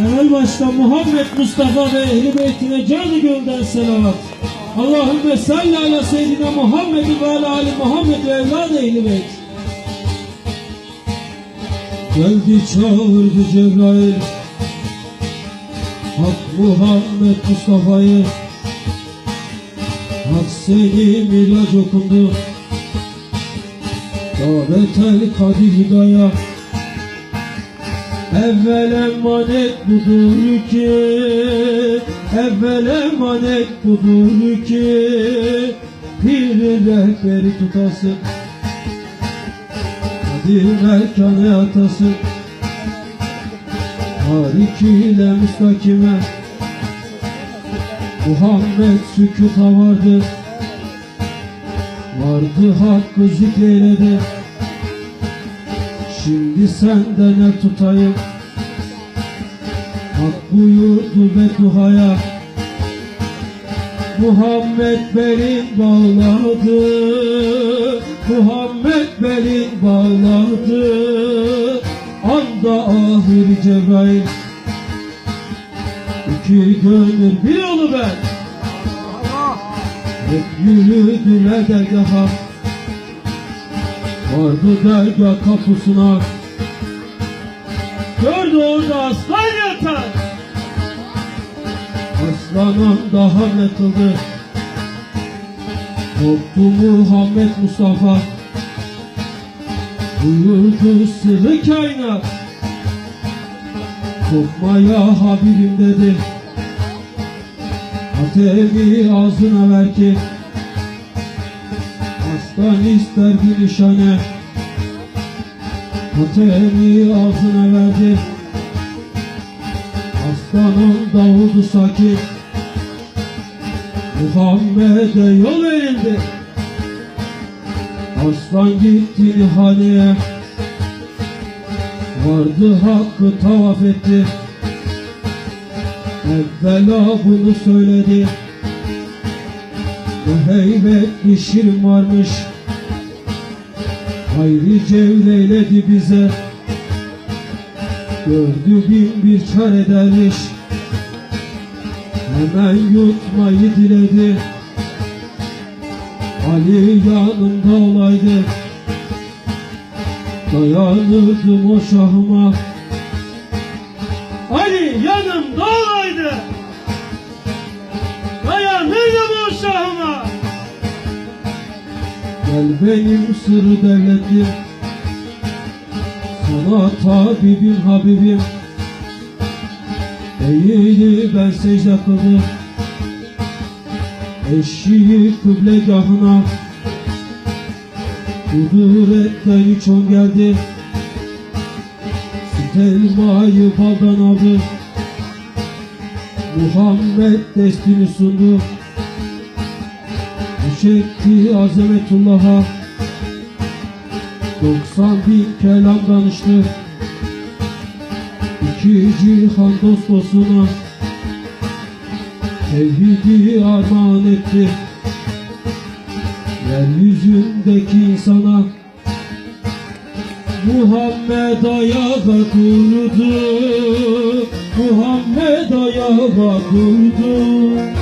Evvel başta Muhammed Mustafa ve Ehl-i Beytine canı gönülden selavat. Allahümme salli ala seyyidina Muhammed ve ala ali Muhammed ve evladı Ehl-i Beyt. Geldi çağırdı Cebrail Hak Muhammed Mustafa'yı Hak senin ilaç okundu Davetel kadir hidaya Evvel emanet budur ki Evvel emanet budur ki Bir rehberi tutasın Kadir erkanı atasın. Harik ile müstakime Muhammed sükuta vardı Vardı hakkı zikreyledi. Şimdi senden ne tutayım buyurdu bedduhaya Muhammed belin bağladı. Muhammed belin bağladı. Anda ahir Cebrail. İki gönül bir yolu ben. Hep yürüdüler dergaha. Vardı dergah kapısına. Gördü orada aslan Ne kıldı? Korktu Muhammed Mustafa. Buyurdu sırrı kainat. Korkma ya Habibim dedi. Atemi ağzına ver ki Aslan ister bir nişane. Atemi ağzına verdi Aslanın Davud'u sakin Muhammed'e yol verildi Aslan gitti nihaneye Vardı hakkı tavaf etti. Evvela bunu söyledi. Ne heybetli şirin varmış. Hayri cevleyledi bize. Gördü bin bir çare derviş Hemen yutmayı diledi. Ali yanımda olaydı. Dayanırdım o şahıma. Ali yanımda olaydı. Dayanırdım o şahıma. Gel benim sırrı devletim. Sana tabibim habibim Eğili ben secde kıldım. Eşiği kıblegahına Kuduretten üç on geldi. Selma'yı baldan aldı. Muhammed destini sundu. Çekti azametullah'a 90 bin kelam danıştı İki cihan dost dostuna Tevhidi armağan etti. Yeryüzündeki insana Muhammed ayağa durdu Muhammed ayağa durdu